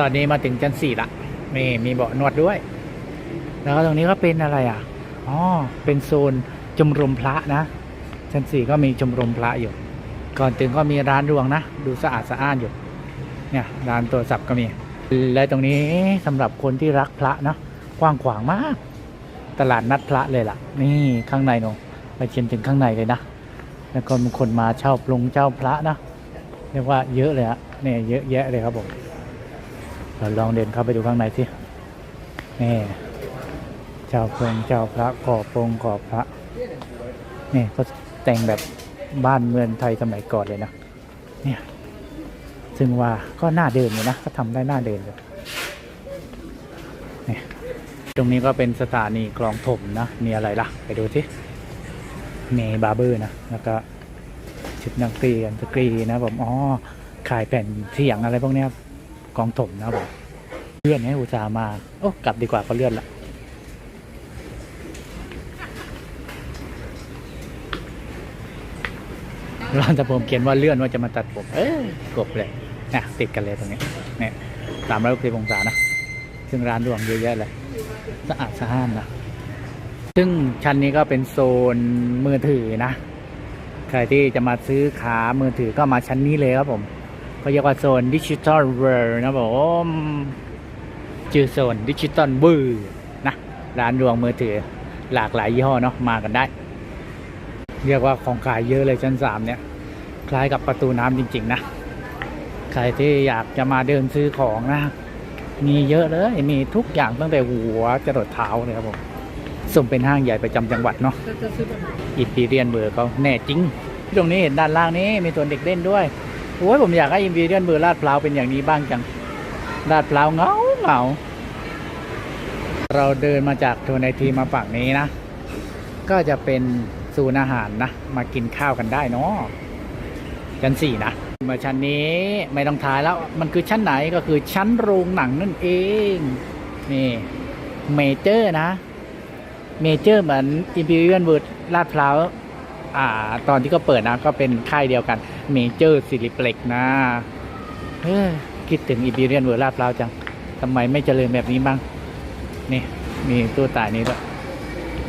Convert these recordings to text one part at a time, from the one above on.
ตอนนี้มาถึงชั้นสี่ละนี่มีเบาะนวดด้วย แล้วก็ตรงนี้ก็เป็นอะไรอะอ๋อเป็นโซนชมรมพระนะชั้นสี่ก็มีชมรมพระอยู่ ก่อนถึงก็มีร้านรวงนะ ดูสะอาดสะอ้านอยู่ เนี่ยร้านตัวสับก็มี และตรงนี้สำหรับคนที่รักพระนะกว้างขวางมาก ตลาดนัดพระเลยล่ะ นี่ข้างในเนอะไปเชียนถึงข้างในเลยนะ แล้วก็มีคนมาเช่าปรุงเจ้าพระนะเรียกว่าเยอะเลยฮะเนี่ยเยอะแยะเลยครับผม เราลองเดินเข้าไปดูข้างในสินี่เจ้าพงเจ้าพระกอปรงก่อพระนี่ก็แต่งแบบบ้านเมืองไทยสมัยก่อนเลยนะเนี่ยซึ่งว่าก็น่าเดินอยู่นะ ก็ทำได้น่าเดินเลยนี่ตรงนี้ก็เป็นสถานีกลองถมนะ มีอะไรล่ะ ไปดูสิมีบาร์เบอร์นะ แล้วก็ชุดนักเรียนสกรีนะผมอ๋อขายแผ่นเสียงอะไรพวกนี้ กองถมนะผมเลื่อนให้อุตส่าห์มา โอ้ กลับดีกว่าก็เลื่อนละร้านต่ผมเขียนว่าเลื่อนว่าจะมาตัดผม เอ้ยกบเลยนะติดกันเลยตรงนี้เนี่ยสามร้อยหกสิบองศานะ ซึ่งร้านรวงเยอะแยะเลย สะอาดสะอ้านนะ ซึ่งชั้นนี้ก็เป็นโซนมือถือนะ ใครที่จะมาซื้อขามือถือก็มาชั้นนี้เลยครับผม เขาเรียกว่าโซนดิจิตอลเวิร์นะผมชื่อโซนดิจิตอลเวิร์นะร้านดวงมือถือหลากหลายยี่ห้อเนาะมากันได้ เรียกว่าของขายเยอะเลยชั้นสามเนี่ย คล้ายกับประตูน้ำจริง ๆ นะ ใครที่อยากจะมาเดินซื้อของนะ มีเยอะเลย มีทุกอย่างตั้งแต่หัวจรดเท้าเลยครับผมสมเป็นห้างใหญ่ประจำจังหวัดเนาะอิมพีเรียนเบอร์เขาแน่จริง ตรงนี้เห็นด้านล่างนี้มีตัวเด็กเล่นด้วย โอ้ยผมอยากให้อิมพีเรียนเบอร์ลาดพร้าวเป็นอย่างนี้บ้างจังลาดพร้าวเงาเงาเราเดินมาจากโทนไอทีมาฝั่งนี้นะ ก็จะเป็นศูนย์อาหารนะ มากินข้าวกันได้เนาะชั้นสี่นะมาชั้นนี้ไม่ต้องทายแล้วมันคือชั้นไหนก็คือชั้นโรงหนังนั่นเอง นี่เมเจอร์นะ เมเจอร์เหมือน Imperial World ลาดพร้าว อ่า ตอนที่เขาเปิดนะก็เป็นค่ายเดียวกันเมเจอร์สิริเปล็กนะเฮ้ยคิดถึง Imperial World ลาดพร้าวจังทำไมไม่เจริญแบบนี้บ้าง นี่มีตู้ตายนี้ด้วย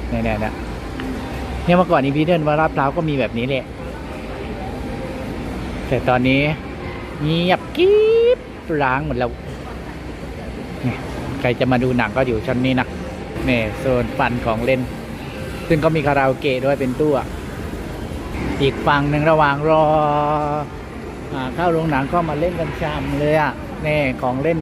เนี่ยเนี่ยเนี่ยเนี่ยเมื่อก่อน Imperial World ลาดพร้าวก็มีแบบนี้แหละแต่ตอนนี้เงียบกิ๊บร้างหมดแล้วนี่ใครจะมาดูหนังก็อยู่ชั้นนี้นะนี่โซนฟันของเล่น ซึ่งก็มีคาราโอเกะด้วยเป็นตู้อะ อีกฝั่งหนึ่งระหว่างรออเข้าโรงหนังก็มาเล่นกันชามเลยอะนี่ของเล่น